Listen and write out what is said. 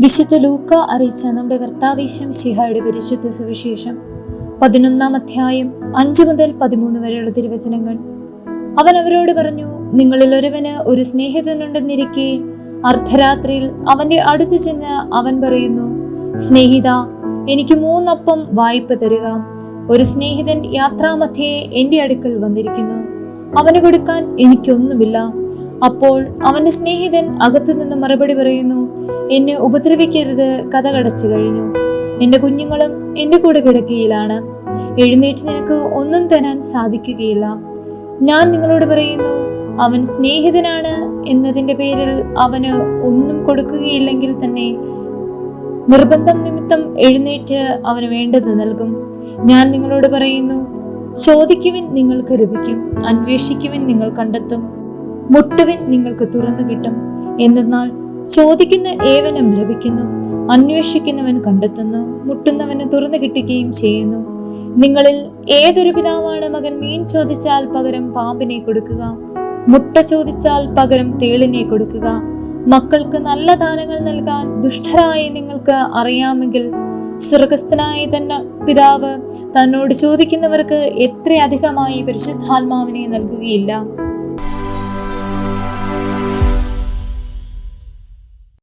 വിശുദ്ധ ലൂക്ക അറിയിച്ച നമ്മുടെ കർത്താവേശം ശിഹായുടെ പരിശുദ്ധ സുവിശേഷം. പതിനൊന്നാം അധ്യായം അഞ്ചു മുതൽ പതിമൂന്ന് വരെയുള്ള തിരുവചനങ്ങൾ. അവൻ അവരോട് പറഞ്ഞു നിങ്ങളിൽ ഒരുവന് ഒരു സ്നേഹിതനുണ്ടെന്നിരിക്കെ അർദ്ധരാത്രിയിൽ അവന്റെ അടുത്തു ചെന്ന് അവൻ പറയുന്നു സ്നേഹിത എനിക്ക് മൂന്നപ്പം വായ്പ തരിക. ഒരു സ്നേഹിതൻ യാത്രാമധ്യേ എന്റെ അടുക്കൽ വന്നിരിക്കുന്നു. അവന് കൊടുക്കാൻ എനിക്കൊന്നുമില്ല. അപ്പോൾ അവന്റെ സ്നേഹിതൻ അകത്തുനിന്ന് മറുപടി പറയുന്നു എന്നെ ഉപദ്രവിക്കരുത് കഥ കടച്ചു കഴിഞ്ഞു. എന്റെ കുഞ്ഞുങ്ങളും എന്റെ കൂടെ കിടക്കയിലാണ് എഴുന്നേറ്റ് നിനക്ക് ഒന്നും തരാൻ സാധിക്കുകയില്ല. ഞാൻ നിങ്ങളോട് പറയുന്നു അവൻ സ്നേഹിതനാണ് എന്നതിന്റെ പേരിൽ അവന് ഒന്നും കൊടുക്കുകയില്ലെങ്കിൽ തന്നെ നിർബന്ധം നിമിത്തം എഴുന്നേറ്റ് അവന് വേണ്ടത് നൽകും. ഞാൻ നിങ്ങളോട് പറയുന്നു ചോദിക്കുവിൻ നിങ്ങൾക്ക് ലഭിക്കും അന്വേഷിക്കുവിൻ നിങ്ങൾ കണ്ടെത്തും. മുട്ടുവിൻ നിങ്ങൾക്ക് തുറന്നു കിട്ടും. എന്നാൽ ചോദിക്കുന്ന ഏവനും ലഭിക്കുന്നു അന്വേഷിക്കുന്നവൻ കണ്ടെത്തുന്നു മുട്ടുന്നവന് തുറന്നു കിട്ടുകയും ചെയ്യുന്നു. നിങ്ങളിൽ ഏതൊരു പിതാവാണ് മകൻ മീൻ ചോദിച്ചാൽ പകരം പാമ്പിനെ കൊടുക്കുക മുട്ട ചോദിച്ചാൽ പകരം തേളിനെ കൊടുക്കുക. മക്കൾക്ക് നല്ല ദാനങ്ങൾ നൽകാൻ ദുഷ്ടരായി നിങ്ങൾക്ക് അറിയാമെങ്കിൽ സ്വർഗസ്ഥനായ തന്നെ പിതാവ് തന്നോട് ചോദിക്കുന്നവർക്ക് എത്രയധികമായി പരിശുദ്ധാത്മാവിനെ നൽകുകയില്ല.